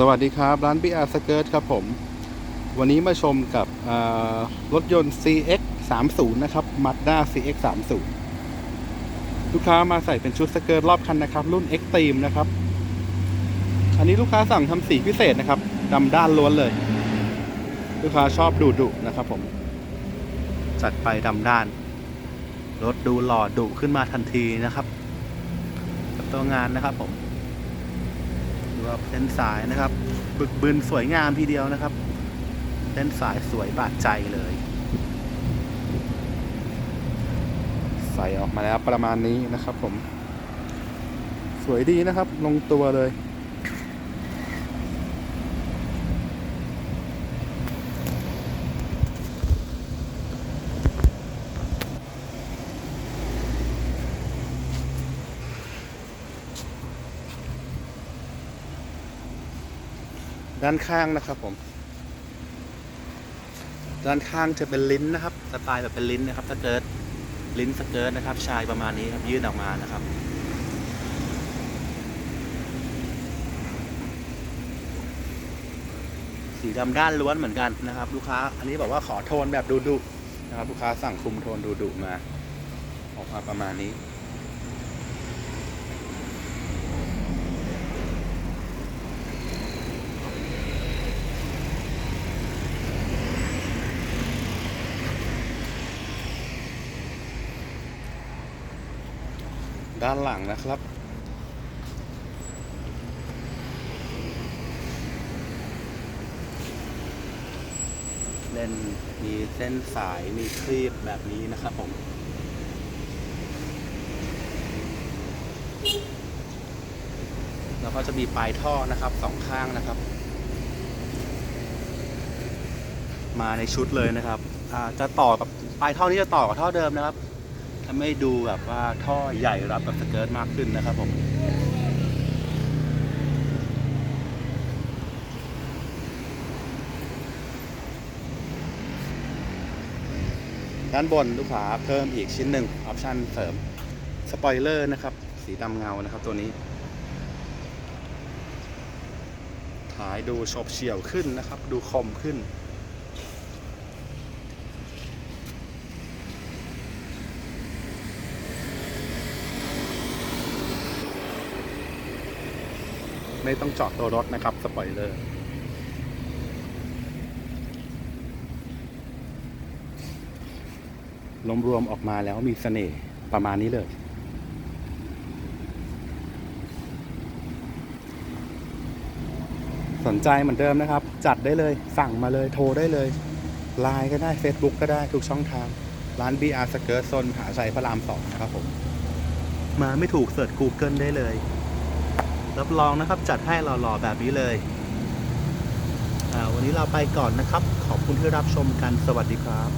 สวัสดีครับ ร้าน BR Skirt ครับผม วันนี้มาชมกับรถยนต์ CX 3 0นะครับ Mazda CX 3 0ลูกค้ามาใส่เป็นชุดสเกิร์ตรอบคันนะครับ รุ่น Extreme นะครับ อันนี้ลูกค้าสั่งทำสีพิเศษนะครับดำด้านล้วนเลย ลูกค้าชอบดุดุนะครับผม จัดไปดำด้าน รถดูหล่อดุขึ้นมาทันทีนะครับ กับตัวงานนะครับผม ก็เส้นสายนะครับ บึกบึนสวยงามทีเดียวนะครับเส้นสายสวยบาดใจเลย ใส่ออกมาแล้วประมาณนี้นะครับผม สวยดีนะครับ ลงตัวเลย ด้านข้างนะครับผม ด้านข้างจะเป็นลิ้นนะครับ สไตล์แบบเป็นลิ้นนะครับสเกิร์ตลิ้นสเกิร์ตนะครับ ชายประมาณนี้ครับยื่นออกมานะครับ สีดำด้านล้วนเหมือนกันนะครับ ลูกค้า อันนี้บอกว่าขอโทนแบบดุดุนะครับ ลูกค้าสั่งคุมโทนดุดุมา ออกมาประมาณนี้ ด้านหลังนะครับ เล่นมีเส้นสายมีครีบแบบนี้นะครับผมแล้วก็จะมีปลายท่อนะครับสองข้างนะครับ มาในชุดเลยนะครับจะต่อกับปลายท่อนี้จะต่อกับท่อเดิมนะครับ ทำให้ดูแบบว่าท่อใหญ่รับกับสเกิร์ตมากขึ้นนะครับผมด้านบนลูกค้าเพิ่มอีกชิ้นหนึ่งออปชันเสริมสปอยเลอร์นะครับ สีดำเงานะครับตัวนี้ท้ายดูฉบเฉี่ยวขึ้นนะครับ ดูคมขึ้น ไม่ต้องจาะตัวรถนะครับสปอยเลอร์รวมออกมาแล้วมีเสน่ห์ประมาณนี้เลย สนใจเหมือนเดิมนะครับ จัดได้เลยสั่งมาเลยโทรได้เลยไลน์ก็ได้ Facebook ก็ได้ทุกช่องทาง ร้าน BR สเกิร์ตโซนหาชัยพระรามสองนะครับผม มาไม่ถูกเสิร์ช Google ได้เลย รับรองนะครับจัดให้หล่อๆแบบนี้เลยวันนี้เราไปก่อนนะครับ ขอบคุณที่รับชมกันสวัสดีครับ